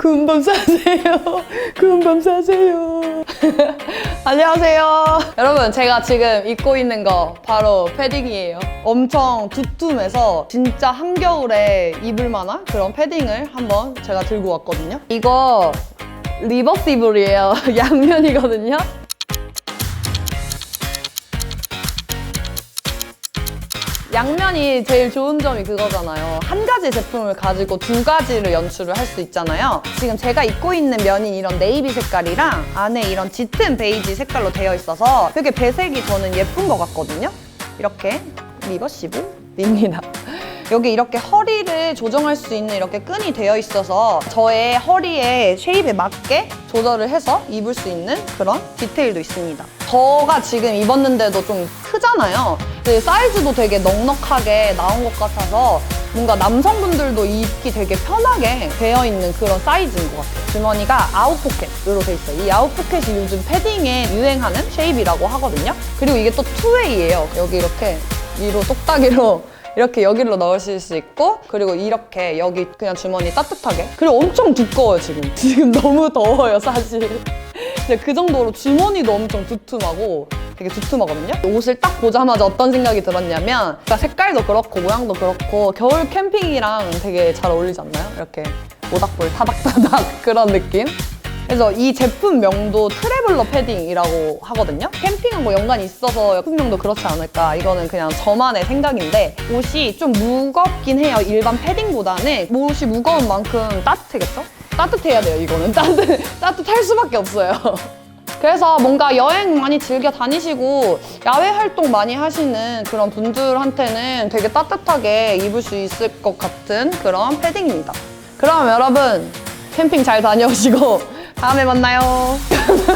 군밤 사세요. 군밤 사세요. 안녕하세요. 여러분, 제가 지금 입고 있는 거 바로 패딩이에요. 엄청 두툼해서 진짜 한겨울에 입을 만한 그런 패딩을 한번 제가 들고 왔거든요. 이거 리버시블이에요. 양면이거든요. 양면이 제일 좋은 점이 그거잖아요. 한 가지 제품을 가지고 두 가지를 연출을 할 수 있잖아요. 지금 제가 입고 있는 면이 이런 네이비 색깔이랑 안에 이런 짙은 베이지 색깔로 되어 있어서 되게 배색이 저는 예쁜 것 같거든요. 이렇게 리버시블입니다. 여기 이렇게 허리를 조정할 수 있는 이렇게 끈이 되어 있어서 저의 허리에 쉐입에 맞게 조절을 해서 입을 수 있는 그런 디테일도 있습니다. 저가 지금 입었는데도 좀 크잖아요. 사이즈도 되게 넉넉하게 나온 것 같아서 뭔가 남성분들도 입기 되게 편하게 되어 있는 그런 사이즈인 것 같아요. 주머니가 아웃 포켓으로 돼 있어요. 이 아웃 포켓이 요즘 패딩에 유행하는 쉐입이라고 하거든요. 그리고 이게 또 투웨이예요. 여기 이렇게 위로 똑딱이로 이렇게 여기로 넣으실 수 있고 그리고 이렇게 여기 그냥 주머니 따뜻하게 그리고 엄청 두꺼워요 지금 지금 너무 더워요 사실 그 정도로 주머니도 엄청 두툼하고 되게 두툼하거든요 옷을 딱 보자마자 어떤 생각이 들었냐면 그러니까 색깔도 그렇고 모양도 그렇고 겨울 캠핑이랑 되게 잘 어울리지 않나요? 이렇게 모닥불 타닥타닥 그런 느낌 그래서 이 제품명도 트래블러 패딩이라고 하거든요. 캠핑하고 연관이 있어서 제품명도 그렇지 않을까. 이거는 그냥 저만의 생각인데 옷이 좀 무겁긴 해요. 일반 패딩보다는 옷이 무거운 만큼 따뜻하겠죠? 따뜻해야 돼요, 이거는. 따뜻, 따뜻할 수밖에 없어요. 그래서 뭔가 여행 많이 즐겨 다니시고 야외 활동 많이 하시는 그런 분들한테는 되게 따뜻하게 입을 수 있을 것 같은 그런 패딩입니다. 그럼 여러분 캠핑 잘 다녀오시고 다음에 만나요.